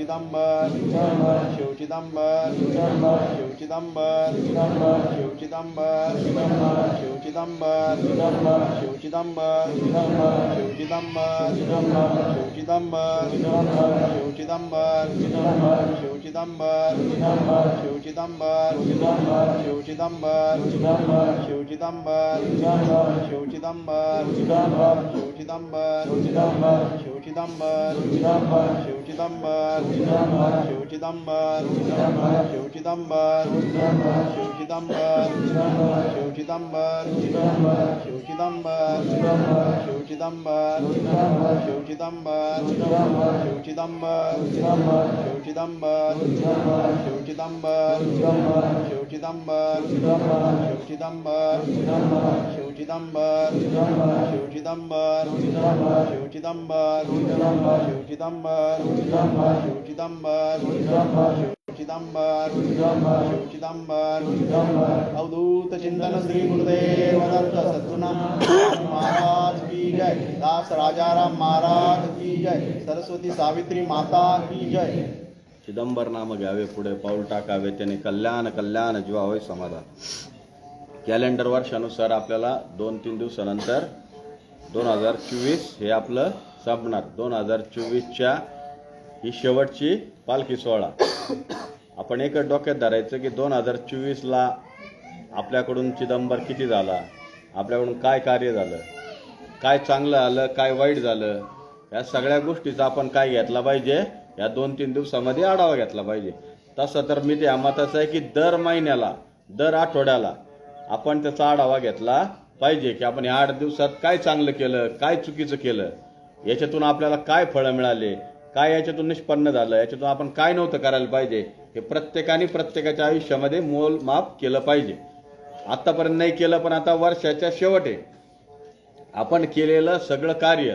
शिवचिदंबर शिवचिदंबर शिवचिदंबर शिवचिदंबर शिवचिदंबर शिवचिदंबर शिवचिदंबर शिवचिदंबर शिवचिदंबर शिवचिदंबर शिवचिदंबर शिवचिदंबर शिवचिदंबर शिवचिदंबर शिवचिदंबर शिवचिदंबर शिव चिदंबर शिव चिदंबर शिव चिदंबर शिव चिदंबर शिव चिदंबर शिव चिदंबर शिव शिवचिदंबर शिवचिदंबर शिवचिदंबर शिवचिदंबर शिवचिदंबर शिवचिदंबर शिवचिदंबर चिदंबर चिदंबर अवधूत चिंतन श्री गुरुदेव दत्त सद्गुना महाराज की जय। दास राजाराम महाराज की जय। सरस्वती सावित्री माता की जय। चिदंबर नाम घ्यावे पुढे पाऊल टाकावे त्याने कल्याण कल्याण जीवावे समाधान. कॅलेंडर वर्षानुसार आपल्याला दोन तीन दिवसानंतर दोन हजार चोवीस हे आपलं संपणार. दोन हजार चोवीसच्या ही शेवटची पालखी सोहळा. आपण एकच डोक्यात धरायचं की दोन हजार चोवीसला आपल्याकडून चिदंबर किती झाला? आपल्याकडून काय कार्य झालं? काय चांगलं आलं? काय वाईट झालं? या सगळ्या गोष्टीचा आपण काय घेतला पाहिजे? या दोन तीन दिवसामध्ये आढावा घेतला पाहिजे. तसं तर मी त्या मताचं आहे की दर महिन्याला दर आठवड्याला आपण त्याचा आढावा घेतला पाहिजे की आपण या आठ दिवसात काय चांगलं केलं काय चुकीचं केलं याच्यातून आपल्याला काय फळं मिळाले काय याच्यातून निष्पन्न झालं याच्यातून आपण काय नव्हतं करायला पाहिजे हे प्रत्येकाने प्रत्येकाच्या आयुष्यामध्ये मोलमाप केलं पाहिजे. आतापर्यंत नाही केलं पण आता वर्षाच्या शेवट आहे आपण केलेलं सगळं कार्य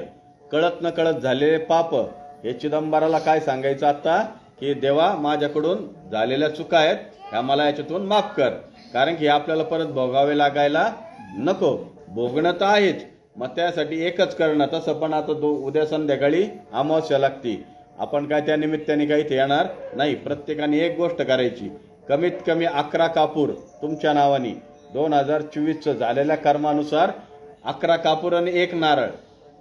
कळत न कळत झालेले पाप हे चिदंबराला काय सांगायचं आता? की देवा माझ्याकडून झालेल्या चुका आहेत ह्या मला याच्यातून माफ कर. कारण की हे आपल्याला परत भोगावे लागायला नको. भोगणं तर आहेच मग त्यासाठी एकच करणं. तसं पण आता दो उद्या संध्याकाळी अमावस्या लागती. आपण काय त्या निमित्ताने काही इथे येणार नाही. प्रत्येकाने एक गोष्ट करायची. कमीत कमी अकरा कापूर तुमच्या नावाने. दोन हजार चोवीसचं झालेल्या कर्मानुसार अकरा कापूर आणि एक नारळ.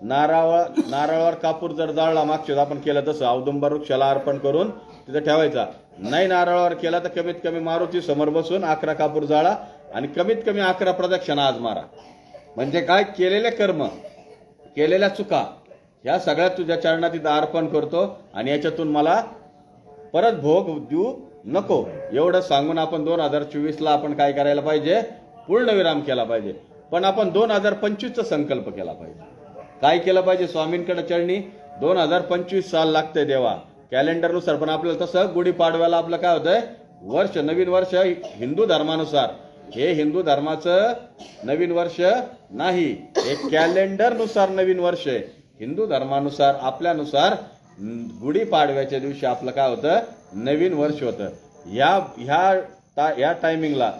नारळ नारळावर कापूर जर जाळला मागच्या आपण केलं तसं औदुंबर वृक्षाला अर्पण करून तिथं ठेवायचा. नाही नारळावर केला तर कमीत कमी मारुती समोर बसून अकरा कापूर जाळा आणि कमीत कमी अकरा प्रदक्षिणा आज मारा. म्हणजे काय? केलेले कर्म केलेल्या चुका ह्या सगळ्या तुझ्या चरणात तिथं अर्पण करतो आणि याच्यातून मला परत भोग देऊ नको. एवढं सांगून आपण दोन हजार चोवीसला आपण काय करायला पाहिजे? पूर्णविराम केला पाहिजे. पण आपण दोन हजार पंचवीसचा संकल्प केला पाहिजे. काय केलं पाहिजे स्वामींकडे चरणी दोन हजार पंचवीस साल लागतंय देवा. कॅलेंडरनुसार पण आपल्याला तसं गुढीपाडव्याला आपलं काय होतंय? वर्ष नवीन वर्ष हिंदू धर्मानुसार. हे हिंदू धर्माचं नवीन वर्ष नाही. हे कॅलेंडरनुसार नवीन वर्ष आहे. हिंदू धर्मानुसार आपल्यानुसार गुढीपाडव्याच्या दिवशी आपलं काय होतं? नवीन वर्ष होतं. या ह्या टा या टायमिंगला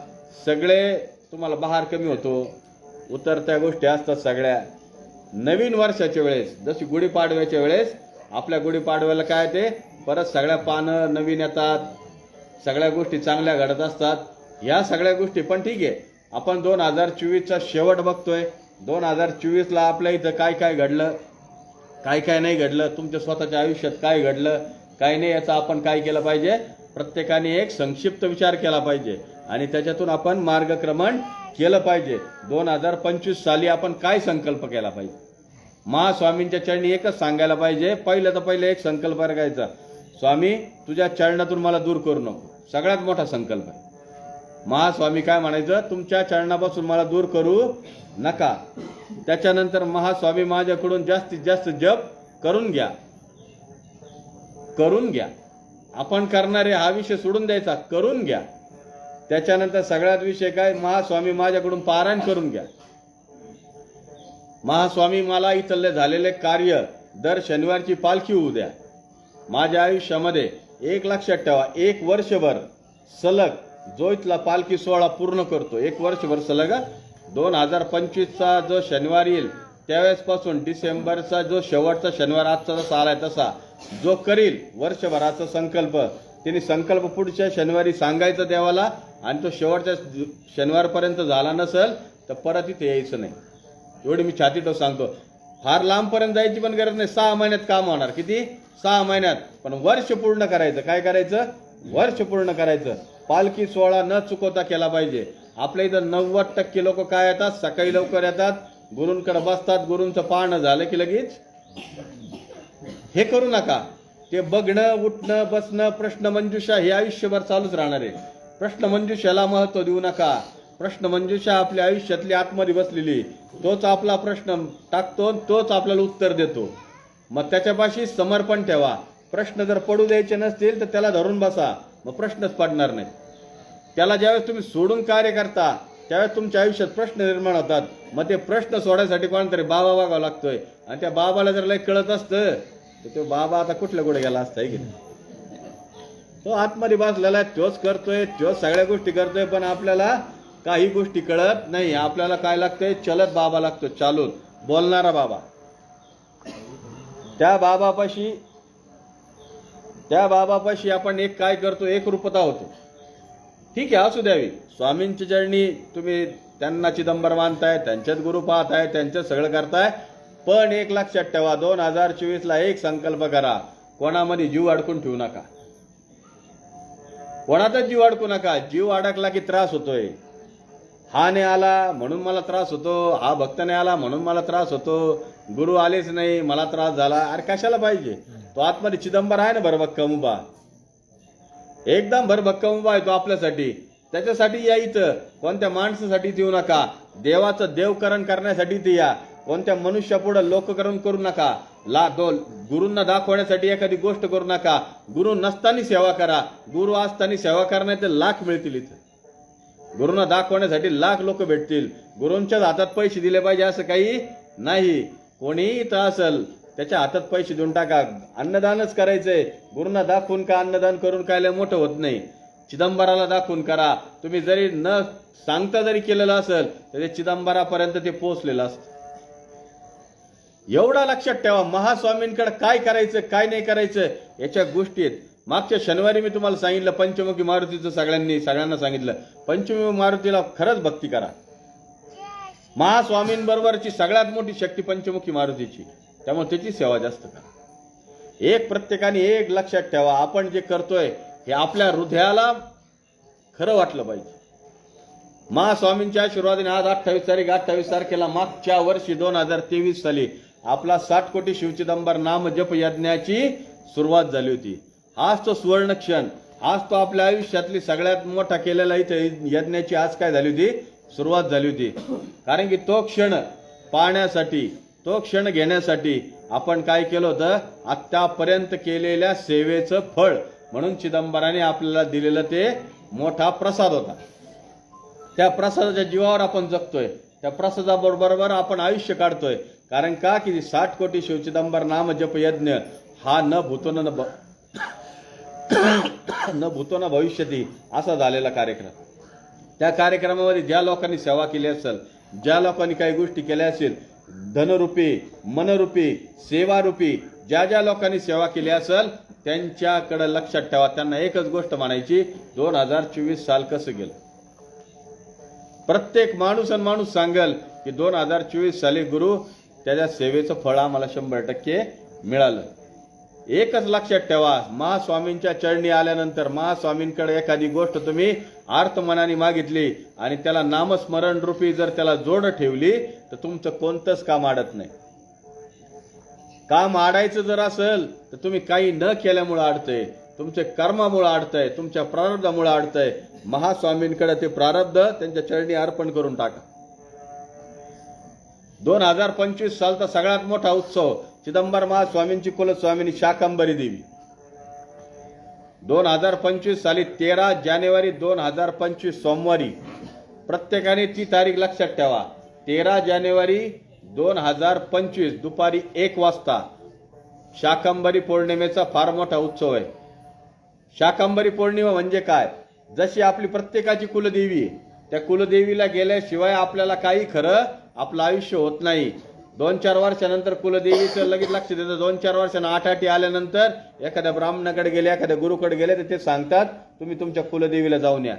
सगळे तुम्हाला बहार कमी होतो. उतरत्या गोष्टी असतात सगळ्या. नवीन वर्षाच्या वेळेस जशी गुढीपाडव्याच्या वेळेस आपल्या गुढीपाडव्याला काय ते परत सगळ्या पानं नवीन येतात सगळ्या गोष्टी चांगल्या घडत असतात. ह्या सगळ्या गोष्टी पण ठीक आहे. आपण दोन हजार चोवीसचा शेवट बघतोय. दोन हजार चोवीसला आपल्या इथं काय काय घडलं काय काय नाही घडलं तुमच्या स्वतःच्या आयुष्यात काय घडलं काय नाही याचा आपण काय केलं पाहिजे? प्रत्येकाने एक संक्षिप्त विचार केला पाहिजे. आणि त्याच्यातून आपण मार्गक्रमण केलं पाहिजे. दोन हजार पंचवीस साली आपण काय संकल्प केला पाहिजे? महास्वामींच्या चरणी एकच सांगायला पाहिजे. पहिलं तर पहिलं एक संकल्प करायचा स्वामी तुझ्या चरणातून मला दूर करू नको. सगळ्यात मोठा संकल्प आहे. महास्वामी काय म्हणायचं? तुमच्या चरणापासून मला दूर करू नका. त्याच्यानंतर महास्वामी माझ्याकडून जास्तीत जास्त जप करून घ्या. करून घ्या. आपण करणारे हा विषय सोडून द्यायचा. करून घ्या. त्याच्यानंतर सगळ्यात विषय काय? महास्वामी माझ्याकडून पारायण करून घ्या. महास्वामी मला इथले झालेले कार्य दर शनिवारची पालखी होऊ द्या. माझ्या आयुष्यामध्ये एक लक्षात ठेवा एक वर्षभर सलग जो इथला पालखी सोहळा पूर्ण करतो. एक वर्षभर सलग दोन हजार पंचवीसचा जो शनिवार येईल त्यावेळेसपासून डिसेंबरचा जो शेवटचा शनिवार आजचा जसा आलाय तसा जो करील वर्षभराचा संकल्प त्यांनी संकल्प पुढच्या शनिवारी सांगायचा देवाला आणि तो शेवटच्या शनिवारपर्यंत झाला नसेल तर परत इथे यायचं नाही. एवढी मी छाती तो सांगतो. फार लांबपर्यंत जायची पण गरज नाही. सहा महिन्यात काम होणार. किती? सहा महिन्यात. पण वर्ष पूर्ण करायचं. काय करायचं? वर्ष पूर्ण करायचं. पालखी सोहळा न चुकवता केला पाहिजे. आपल्या इथं नव्वद टक्के लोक काय येतात? सकाळी लवकर येतात. गुरूंकडे बसतात. गुरूंचं पाहणं झालं की लगेच? हे करू नका. ते बघणं उठणं बसणं प्रश्न मंजुषा हे आयुष्यभर चालूच राहणार आहे. प्रश्न मंजुषाला महत्त्व देऊ नका. प्रश्नमंजुषा आपल्या आयुष्यातली आतमध्ये बसलेली तोच आपला प्रश्न टाकतो तोच आपल्याला उत्तर देतो. मग त्याच्यापाशी समर्पण ठेवा. प्रश्न जर पडू द्यायचे नसतील तर त्याला धरून बसा. मग प्रश्नच पडणार नाही. त्याला ज्यावेळेस तुम्ही सोडून कार्य करता त्यावेळेस तुमच्या आयुष्यात प्रश्न निर्माण होतात. मग ते प्रश्न सोडायसाठी कोणतरी बाबा बघावा लागतोय. आणि त्या बाबाला जर लय कळत असतं तर तो बाबा आता कुठल्या कुठे गेला असता की नाही? तो आतमध्ये बसलेला आहे तोच करतोय तोच सगळ्या गोष्टी करतोय पण आपल्याला काही गोष्टी कळत नाही. आपल्याला काय लागतंय? चलत बाबा लागतो चालून. बोलणारा बाबा. त्या बाबापाशी त्या बाबापाशी आपण एक काय करतो? एक रूपता होतो. ठीक आहे असू द्यावी. स्वामींची चरणी तुम्ही त्यांना चिदंबर मानताय त्यांच्यात गुरु पाहताय त्यांच्यात सगळं करताय. पण एक लक्षात ठेवा दोन हजार चोवीसला एक संकल्प करा. कोणामध्ये जीव अडकून ठेवू नका. कोणाचाच जीव अडकू नका. जीव अडकला की त्रास होतोय. हा नाही आला म्हणून मला त्रास होतो. हा भक्त नाही आला म्हणून मला त्रास होतो. गुरु आलेच नाही मला त्रास झाला. अरे कशाला पाहिजे? तो आतमध्ये चिदंबर आहे ना भरभक्कम उभा. एकदम भरभक्कम उभा आहे तो आपल्यासाठी. त्याच्यासाठी या इथं. कोणत्या माणसासाठी देऊ येऊ नका? देवाचं देवकरण करण्यासाठी ते या. कोणत्या मनुष्यापुढं लोककरण करू नका? ला दो गुरूंना दाखवण्यासाठी एखादी गोष्ट करू नका. गुरु नसताना सेवा करा. गुरु असताना सेवा करण्याचे लाख मिळतील इथं. गुरुंना दाखवण्यासाठी लाख लोक भेटतील. गुरूंच्याच हातात पैसे दिले पाहिजे असं काही नाही. कोणीही इथं असेल त्याच्या हातात पैसे देऊन टाका. अन्नदानच करायचंय. गुरुंना दाखवून का अन्नदान करून काय मोठं होत नाही? चिदंबराला दाखवून करा. तुम्ही जरी न सांगता जरी केलेलं असेल तरी चिदंबरापर्यंत ते पोहोचलेलं असतं. एवढा लक्षात ठेवा महास्वामींकडे काय करायचं काय नाही करायचं याच्या गोष्टी आहेत मागच्या शनिवारी मी तुम्हाला सांगितलं पंचमुखी मारुतीचं सगळ्यांनी सगळ्यांना सांगितलं. पंचमुखी मारुतीला खरंच भक्ती करा. महास्वामींबरोबरची सगळ्यात मोठी शक्ती पंचमुखी मारुतीची. त्यामुळे त्याची सेवा जास्त करा. एक प्रत्येकाने एक लक्षात ठेवा आपण जे करतोय हे आपल्या हृदयाला खरं वाटलं पाहिजे. महास्वामींच्या आशीर्वादाने आज अठ्ठावीस तारीख अठ्ठावीस तारखेला मागच्या वर्षी दोन हजार तेवीस साली आपला साठ कोटी शिवचिदंबर नाम जप यज्ञाची सुरुवात झाली होती. आज तो सुवर्ण क्षण. आज तो आपल्या आयुष्यातली सगळ्यात मोठा केलेला इथे यज्ञाची आज काय झाली होती? सुरुवात झाली होती. कारण की तो क्षण पाहण्यासाठी तो क्षण घेण्यासाठी आपण काय केलं होतं? आत्तापर्यंत केलेल्या सेवेचं फळ. म्हणून चिदंबराने आपल्याला दिलेलं ते मोठा प्रसाद होता. त्या प्रसादाच्या जीवावर आपण जगतोय. त्या प्रसादाबरोबर आपण आयुष्य काढतोय. कारण का? की साठ कोटी शिवचिदंबर नाम जप यज्ञ हा न भूतो न भ- न भूतो न भविष्यती असा झालेला कार्यक्रम. त्या कार्यक्रमामध्ये ज्या लोकांनी सेवा केली असेल ज्या लोकांनी काही गोष्टी केल्या असेल धनरूपी मनरूपी सेवारूपी ज्या ज्या लोकांनी सेवा केली असेल त्यांच्याकडे लक्षात ठेवा त्यांना एकच गोष्ट म्हणायची दोन हजार चोवीस साल कसं गेलं? प्रत्येक माणूस आणि माणूस सांगेल की दोन हजार चोवीस साली गुरु त्याच्या सेवेचं फळ आम्हाला शंभर टक्के मिळालं. एकच लक्षात ठेवा महास्वामींच्या चरणी आल्यानंतर महास्वामींकडे एखादी गोष्ट तुम्ही आर्तमनाने मागितली आणि त्याला नामस्मरण रूपी जर त्याला जोड ठेवली तर तुमचं कोणतंच काम आडत नाही. काम आडायचं जर असेल तर तुम्ही काही न केल्यामुळं अडतंय तुमचे कर्मामुळं अडतंय तुमच्या प्रारब्धामुळं अडतंय महास्वामींकडे ते प्रारब्ध त्यांच्या चरणी अर्पण करून टाका. दोन हजार पंचवीस सालचा सगळ्यात मोठा उत्सव चिदंबर महास्वामींची कुलस्वामिनी शाकंबरी देवी. दोन हजार पंचवीस साली तेरा जानेवारी दोन हजार पंचवीस सोमवारी प्रत्येकाने ती तारीख लक्षात ठेवा. तेरा जानेवारी दोन हजार पंचवीस दुपारी एक वाजता शाकंबरी पौर्णिमेचा फार मोठा उत्सव आहे. शाकंबरी पौर्णिमा म्हणजे काय? जशी आपली प्रत्येकाची कुलदेवी आहे त्या कुलदेवीला गेल्याशिवाय आपल्याला काही खरं आपलं आयुष्य होत नाही. दोन चार वर्षानंतर कुलदेवीचं लगेच लक्ष देतं. दोन चार वर्षानं आठ आठी आल्यानंतर एखाद्या ब्राह्मणाकडे गेले एखाद्या गुरुकडे गेले तर ते सांगतात तुम्ही तुमच्या कुलदेवीला जाऊन या.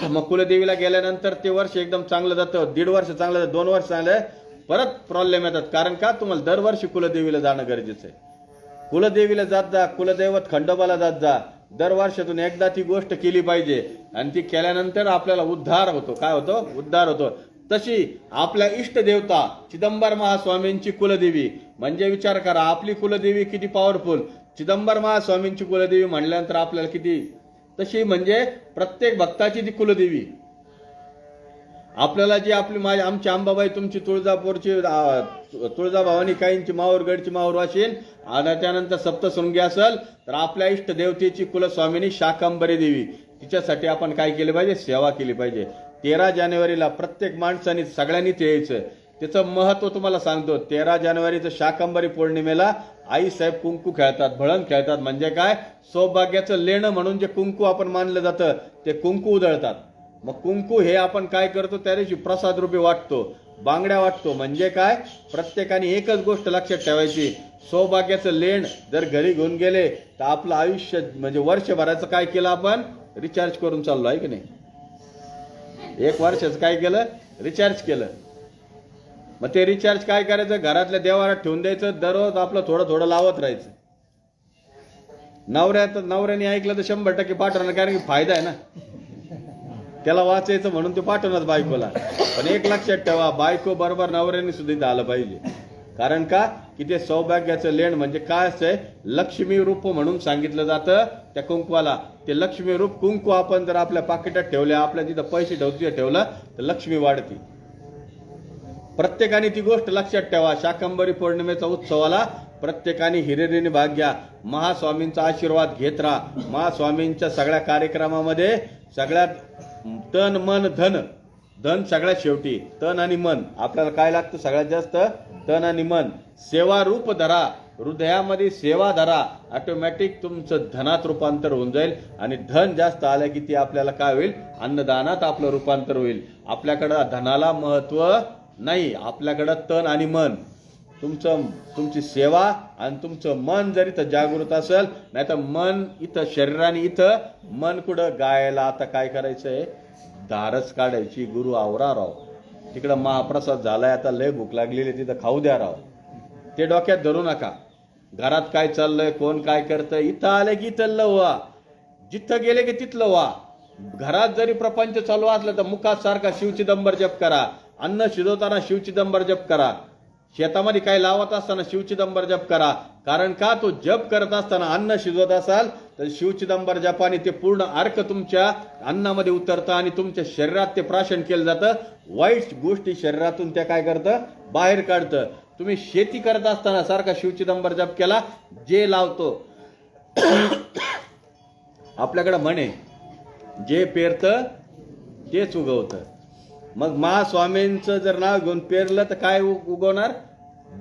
मग कुलदेवीला गेल्यानंतर ते वर्ष एकदम चांगलं जातं. दीड वर्ष चांगलं जातं दोन वर्ष चांगलं परत प्रॉब्लेम येतात. कारण का? तुम्हाला दरवर्षी कुलदेवीला जाणं गरजेचं आहे. कुलदेवीला जात जा कुलदैवत खंडोबाला जात जा. दर वर्षातून एकदा ती गोष्ट केली पाहिजे. आणि ती केल्यानंतर आपल्याला उद्धार होतो. काय होतो? उद्धार होतो. तशी आपल्या इष्ट देवता चिदंबर महास्वामींची कुलदेवी. म्हणजे विचार करा आपली कुलदेवी किती पॉवरफुल चिदंबर महास्वामींची कुलदेवी म्हणल्यानंतर आपल्याला किती? तशी म्हणजे प्रत्येक भक्ताची ती कुलदेवी. आपल्याला जी आपली माझी आमची अंबाबाई तुमची तुळजापूरची आ, तुळजाभवानी काहींची माहूरगडची माहूर वाशीन आणि त्यानंतर सप्तशृंगी असेल तर आपल्या इष्ट देवतेची कुलस्वामिनी शाकंबरी देवी. तिच्यासाठी आपण काय केले पाहिजे? सेवा केली पाहिजे. तेरा जानेवारीला प्रत्येक माणसाने सगळ्यांनीच यायचं. त्याचं महत्त्व तुम्हाला सांगतो तेरा जानेवारीचं शाकंबरी पौर्णिमेला आई साहेब कुंकू खेळतात भळण खेळतात म्हणजे काय? सौभाग्याचं लेणं म्हणून जे कुंकू आपण मानलं जातं ते कुंकू उधळतात. मग कुंकू हे आपण काय करतो? त्या दिवशी प्रसाद रूपी वाटतो बांगड्या वाटतो म्हणजे काय? प्रत्येकाने एकच गोष्ट लक्षात ठेवायची सौभाग्याचं लेण जर घरी घेऊन गेले तर आपलं आयुष्य म्हणजे वर्षभराचं काय केलं आपण? रिचार्ज करून चाललो आहे की नाही? एक वर्षाचं काय केलं? रिचार्ज केलं. मग ते रिचार्ज काय करायचं? घरातल्या देवारात ठेवून द्यायचं. दररोज आपलं थोडं थोडं लावत राहायचं. नवऱ्यात नवऱ्याने ऐकलं तर शंभर टक्के पाठवणार कारण की फायदा आहे ना. त्याला वाचायचं म्हणून ते पाठवणार बायकोला. पण एक लक्षात ठेवा बायको बरोबर नवऱ्याने सुद्धा इथं आलं पाहिजे. कारण का? की ते सौभाग्याचं लेण म्हणजे काय असतंय? लक्ष्मी रूप म्हणून सांगितलं जातं त्या कुंकवाला. ते लक्ष्मी रूप कुंकू आपण जर आपल्या पाकिटात ठेवले आपल्या तिथं पैसे ठेव ठेवलं तर लक्ष्मी वाढते. प्रत्येकाने ती गोष्ट लक्षात ठेवा. शाकंबरी पौर्णिमेचा उत्सवाला प्रत्येकाने हिरेरीने भाग घ्या. महास्वामींचा आशीर्वाद घेत राहा. महास्वामींच्या सगळ्या कार्यक्रमामध्ये सगळ्यात तन मन धन धन सगळ्यात शेवटी. तन आणि मन. आपल्याला काय लागतं? सगळ्यात जास्त तन आणि मन. सेवा रूप धरा. हृदयामध्ये सेवा धरा. ऑटोमॅटिक तुमचं धनात रूपांतर होऊन जाईल आणि धन जास्त आलं की ती आपल्याला काय होईल? अन्नदानात आपलं रूपांतर होईल. आपल्याकडं धनाला महत्त्व नाही. आपल्याकडं तन आणि मन. तुमचं तुमची सेवा आणि तुमचं मन जर इथं जागृत असेल नाही तर मन इथं शरीराने इथं मन कुठं गायला आता काय करायचं आहे दारच काढायची गुरु आवरा राव तिकडं महाप्रसाद झालाय आता लय भूक लागलेली तिथं खाऊ द्या राव. ते डोक्यात धरू नका. घरात काय चाललंय कोण काय करतंय इथं आलं की इथं व्हा जिथं गेले की तिथलं व्हा घरात जरी प्रपंच चालू असलं तर मुखात सारखा शिवचिदंबर जप करा. अन्न शिजवताना शिवचिदंबर जप करा. शेतामध्ये काय लावत असताना शिवचिदंबर जप करा. कारण का? तो जप करत असताना अन्न शिजवत असाल तर शिवचिदंबर जपाने ते पूर्ण अर्क तुमच्या अन्नामध्ये उतरतं आणि तुमच्या शरीरात ते प्राशन केलं जातं. वाईट गोष्टी शरीरातून त्या काय करतं? बाहेर काढतं. तुम्ही शेती करत असताना सारखा शिवचिदंबर जप केला जे लावतो. आपल्याकडं म्हणे जे पेरतं तेच उगवतं. मग महास्वामींचं जर नाव घेऊन पेरलं तर काय उगवणार?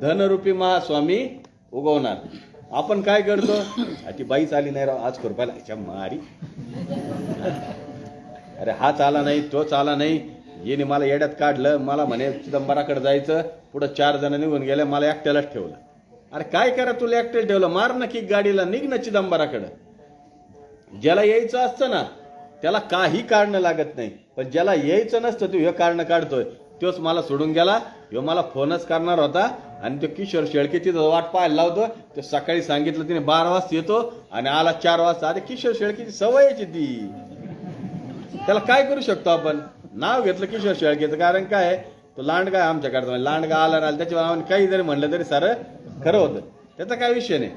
धनरूपी महास्वामी उगवणार. आपण काय करतो? ती बाईच आली नाही राव आज खुरपायला अच्छा मारी. अरे हाच आला नाही तोच आला नाही. येणे मला येड्यात काढलं मला म्हणे चिदंबराकडे जायचं पुढं चार जण निघून गेले मला एकट्यालाच ठेवलं. अरे काय करा तुला एकट्याला ठेवलं? मार ना की गाडीला निघ ना चिदंबराकडं. ज्याला यायचं असतं ना त्याला काही काढणं लागत नाही. पण ज्याला यायचं नसतं तू हे काढणं काढतोय. तोच मला सोडून गेला ह्यो मला फोनच करणार होता आणि तो किशोर शेळके तिथं वाट पाहायला लावतो. ते सकाळी सांगितलं तिने बारा वाजता येतो आणि आला चार वाजता. अरे किशोर शेळकेची सवयची ती त्याला काय करू शकतो आपण? नाव घेतलं किशोर शेळकेचं कारण काय तो लांडगा आमच्याकडचा. म्हणजे लांडगा आला राहिला त्याच्या नावाने काही जरी म्हणलं तरी सारं खरं होतं. त्याचा काय विषय नाही.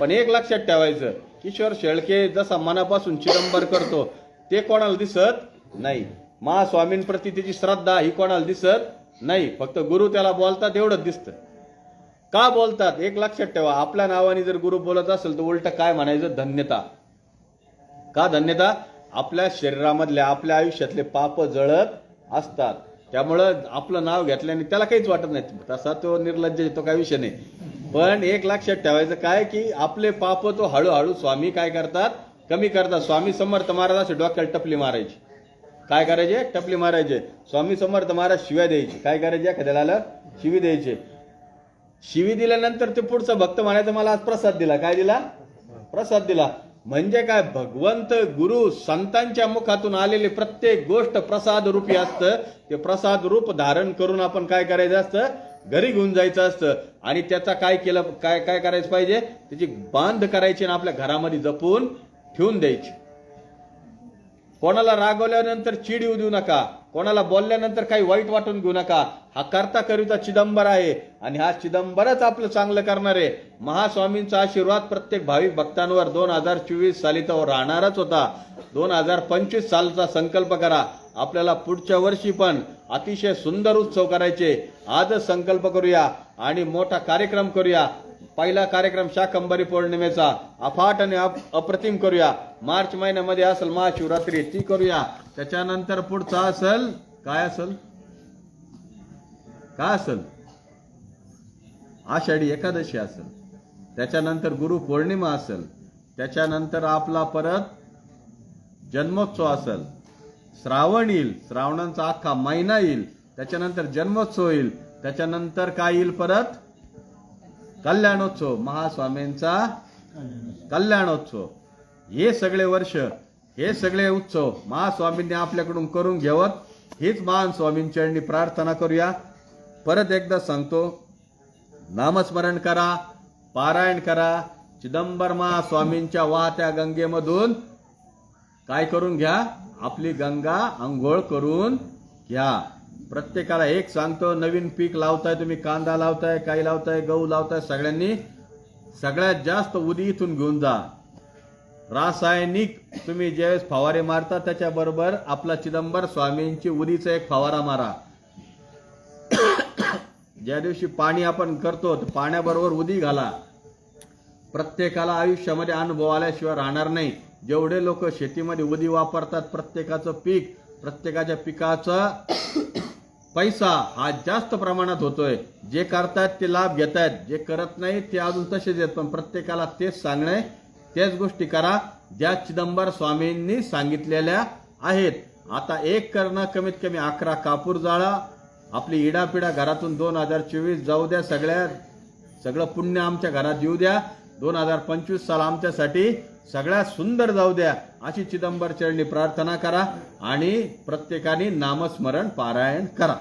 पण एक लक्षात ठेवायचं किशोर शेळके जसा मनापासून चिदंबर करतो ते कोणाला दिसत नाही. महास्वामींप्रती त्याची श्रद्धा ही कोणाला दिसत नाही. फक्त गुरु त्याला बोलतात एवढंच दिसतं. का बोलतात? एक लक्षात ठेवा. आपल्या नावाने जर गुरु बोलत असेल तर उलट काय म्हणायचं? धन्यता. का धन्यता? आपल्या शरीरामधल्या आपल्या आयुष्यातले पाप जळत असतात. त्यामुळं आपलं नाव घेतल्याने त्याला काहीच वाटत नाही. तसा तो निर्लज्ज येतो तो काही विषय नाही. पण एक लक्षात ठेवायचं काय की आपले पाप तो हळूहळू स्वामी काय करतात? कमी करतात. स्वामी समर्थ महाराज असे डोक्याला टपली मारायची. काय करायचे? टपली मारायचे. स्वामी समर्थ महाराज शिव्या द्यायचे. काय करायचे? एखाद्याला आलं शिवी द्यायचे. शिवी दिल्यानंतर ते पुढचा भक्त म्हणायचं मला आज प्रसाद दिला. काय दिला? प्रसाद दिला. म्हणजे काय भगवंत गुरु संतांच्या मुखातून आलेली प्रत्येक गोष्ट प्रसाद रूपी असतं. ते प्रसाद रूप धारण करून आपण काय करायचं असतं? घरी घेऊन जायचं असतं. आणि त्याचा काय केलं काय काय करायचं पाहिजे? त्याची बांध करायची आणि आपल्या घरामध्ये जपून ठेवून द्यायची. कोणाला रागवल्यानंतर चिड येऊ देऊ नका. कोणाला बोलल्यानंतर काही वाईट वाटून घेऊ नका. हा करता करिता चिदंबर आहे आणि हा चिदंबरच आपलं चांगलं करणार आहे. महास्वामींचा आशीर्वाद प्रत्येक भाविक भक्तांवर दोन हजार चोवीस साली तर राहणारच होता. दोन हजार पंचवीस सालचा संकल्प करा. आपल्याला पुढच्या वर्षी पण अतिशय सुंदर उत्सव करायचे. आजच संकल्प करूया आणि मोठा कार्यक्रम करूया. पहिला कार्यक्रम शाकंबरी पौर्णिमेचा. अफाट आणि अप- अप्रतिम करूया. मार्च महिन्यामध्ये असेल महाशिवरात्री ती करूया. त्याच्यानंतर पुढचा असेल काय असेल? काय असेल? आषाढी एकादशी असेल. त्याच्यानंतर गुरु पौर्णिमा असेल. त्याच्यानंतर आपला परत जन्मोत्सव असेल. श्रावण येईल. श्रावणांचा अख्खा महिना येईल. त्याच्यानंतर जन्मोत्सव येईल. त्याच्यानंतर काय येईल परत? कल्याणोत्सव महास्वामींचा कल्याणोत्सव. हे सगळे वर्ष हे सगळे उत्सव महास्वामींनी आपल्याकडून करून घेवत हीच महान स्वामींचरणी प्रार्थना करूया. परत एकदा सांगतो नामस्मरण करा पारायण करा चिदंबर महास्वामींच्या वाहत्या गंगेमधून काय करून घ्या? आपली गंगा आंघोळ करून घ्या. प्रत्येकाला एक सांगतो नवीन पीक लावताय तुम्ही कांदा लावताय काही लावताय गहू लावताय सगळ्यांनी सगळ्यात जास्त उदी इथून घेऊन जा. रासायनिक तुम्ही ज्यावेळेस फवारे मारता त्याच्याबरोबर आपला चिदंबर स्वामींची उदीचा एक फवारा मारा. ज्या दिवशी पाणी आपण करतो पाण्याबरोबर उदी घाला. प्रत्येकाला आयुष्यामध्ये अनुभव आल्याशिवाय राहणार नाही. जेवढे लोक शेतीमध्ये उदी वापरतात प्रत्येकाचं पीक प्रत्येकाच्या पिकाचं पैसा हा जास्त प्रमाणात होतोय. जे करतायत ते लाभ घेत आहेत जे करत नाही ते अजून तसेच देत पण प्रत्येकाला तेच सांगणे त्याच गोष्टी करा. ज्या चिदंबर स्वामींनी सांगितलेल्या आहेत. आता एक करणं कमीत कमी अकरा कापूर जाळा. आपली इडापिडा घरातून दोन हजार चोवीस जाऊ द्या सगळ्या. सगळं पुण्य आमच्या घरात येऊ द्या. दोन हजार पंचवीस साल आमच्यासाठी सगळ्या सुंदर जाऊ द्या. अशी चिदंबर चरणी प्रार्थना करा आणि प्रत्येकाने नामस्मरण पारायण करा.